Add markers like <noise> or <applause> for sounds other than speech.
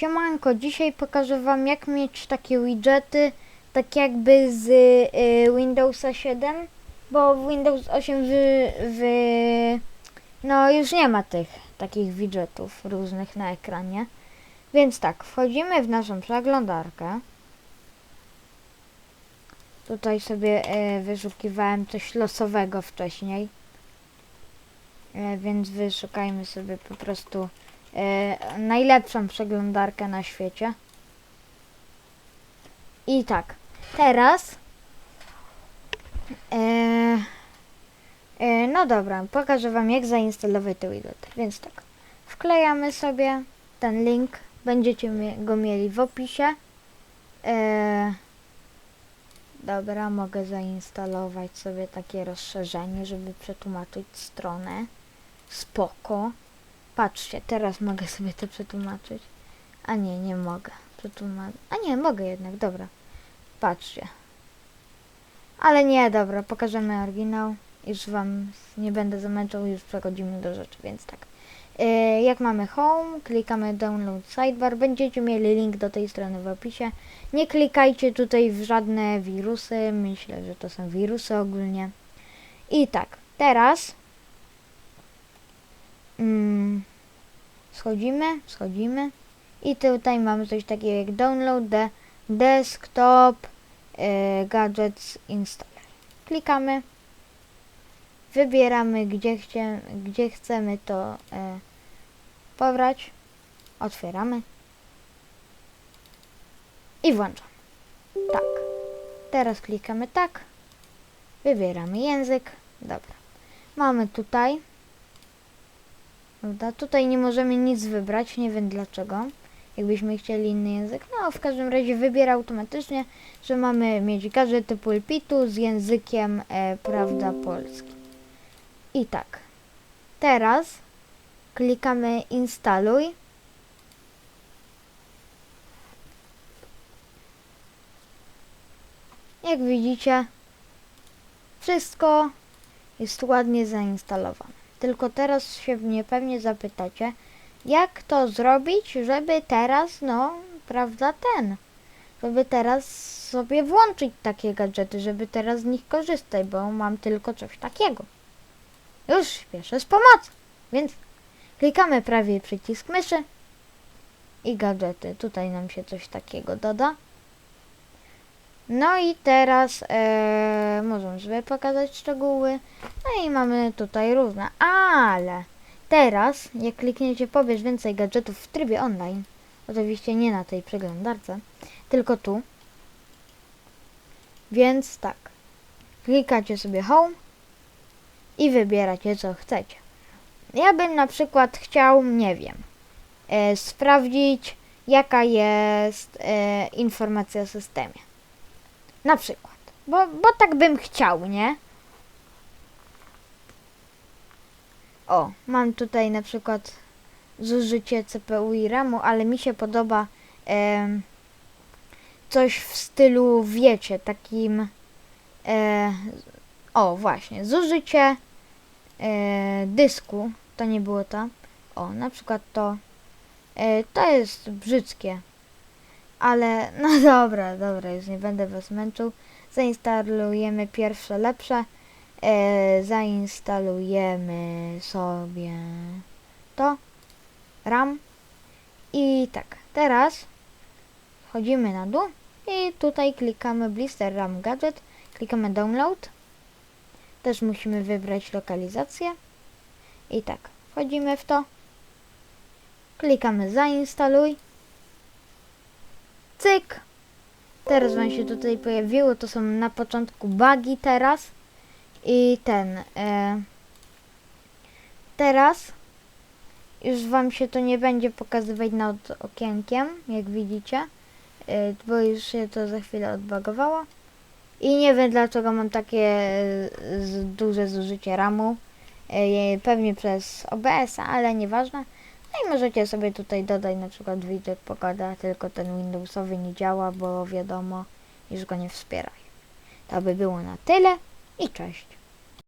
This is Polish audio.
Siemanko, dzisiaj pokażę wam jak mieć takie widgety, tak jakby z y, Windowsa 7, bo w Windows 8 wy, wy, no już nie ma tych takich widgetów różnych na ekranie. Więc tak, wchodzimy w naszą przeglądarkę. Tutaj sobie e, wyszukiwałem coś losowego wcześniej. E, więc wyszukajmy sobie po prostu najlepszą przeglądarkę na świecie. I tak, teraz. E, e, no dobra, pokażę Wam jak zainstalować te widget. Więc tak, wklejamy sobie ten link, będziecie go mieli w opisie. E, dobra, mogę zainstalować sobie takie rozszerzenie, żeby przetłumaczyć stronę. Spoko. Patrzcie, teraz mogę sobie to przetłumaczyć. A nie, nie mogę przetłumaczyć. A nie, mogę jednak, dobra. Patrzcie. Ale nie, dobra, pokażemy oryginał. Już wam nie będę zamęczał, już przechodzimy do rzeczy, więc tak. Yy, jak mamy home, klikamy download sidebar, będziecie mieli link do tej strony w opisie. Nie klikajcie tutaj w żadne wirusy, myślę, że to są wirusy ogólnie. I tak, teraz mm, schodzimy, schodzimy i tutaj mamy coś takiego jak download the desktop e, gadgets installer. Klikamy, wybieramy gdzie, chcie, gdzie chcemy to e, pobrać, otwieramy i włączamy. Tak. Teraz klikamy tak, wybieramy język, dobra. Mamy tutaj Prawda? Tutaj nie możemy nic wybrać, nie wiem dlaczego. Jakbyśmy chcieli inny język. No, w każdym razie wybiera automatycznie, że mamy mieć gadżety pulpitu z językiem, e, prawda, polski. I tak. Teraz klikamy instaluj. Jak widzicie, wszystko jest ładnie zainstalowane. Tylko teraz się mnie pewnie zapytacie, jak to zrobić, żeby teraz, no, prawda, ten, żeby teraz sobie włączyć takie gadżety, żeby teraz z nich korzystać, bo mam tylko coś takiego. Już śpieszę z pomocą, więc klikamy prawie przycisk myszy i gadżety. Tutaj nam się coś takiego doda. No i teraz e, możemy sobie pokazać szczegóły. No i mamy tutaj różne, ale teraz jak klikniecie pobierz więcej gadżetów w trybie online, oczywiście nie na tej przeglądarce, tylko tu. Więc tak, klikacie sobie home i wybieracie co chcecie. Ja bym na przykład chciał, nie wiem, e, sprawdzić jaka jest e, informacja o systemie. Na przykład. Bo, bo tak bym chciał, nie? O, mam tutaj na przykład zużycie CPU i RAMu, ale mi się podoba em, coś w stylu, wiecie, takim e, o, właśnie, zużycie e, dysku, to nie było to. O, na przykład to e, to jest brzydkie. Ale no <laughs> dobra, dobra, już nie będę was męczył. Zainstalujemy pierwsze lepsze. E, zainstalujemy sobie to. RAM. I tak, teraz wchodzimy na dół i tutaj klikamy Blister RAM Gadget. Klikamy Download. Też musimy wybrać lokalizację. I tak, wchodzimy w to. Klikamy Zainstaluj. Cyk. Teraz wam się tutaj pojawiło, to są na początku bugi teraz. I ten. E, teraz już wam się to nie będzie pokazywać nad okienkiem, jak widzicie. E, bo już się to za chwilę odbagowało. I nie wiem dlaczego mam takie e, duże zużycie RAMu. E, pewnie przez OBS, ale nieważne. No i możecie sobie tutaj dodać na przykład widget pogoda, tylko ten Windowsowy nie działa, bo wiadomo, już go nie wspierają. To by było na tyle i cześć.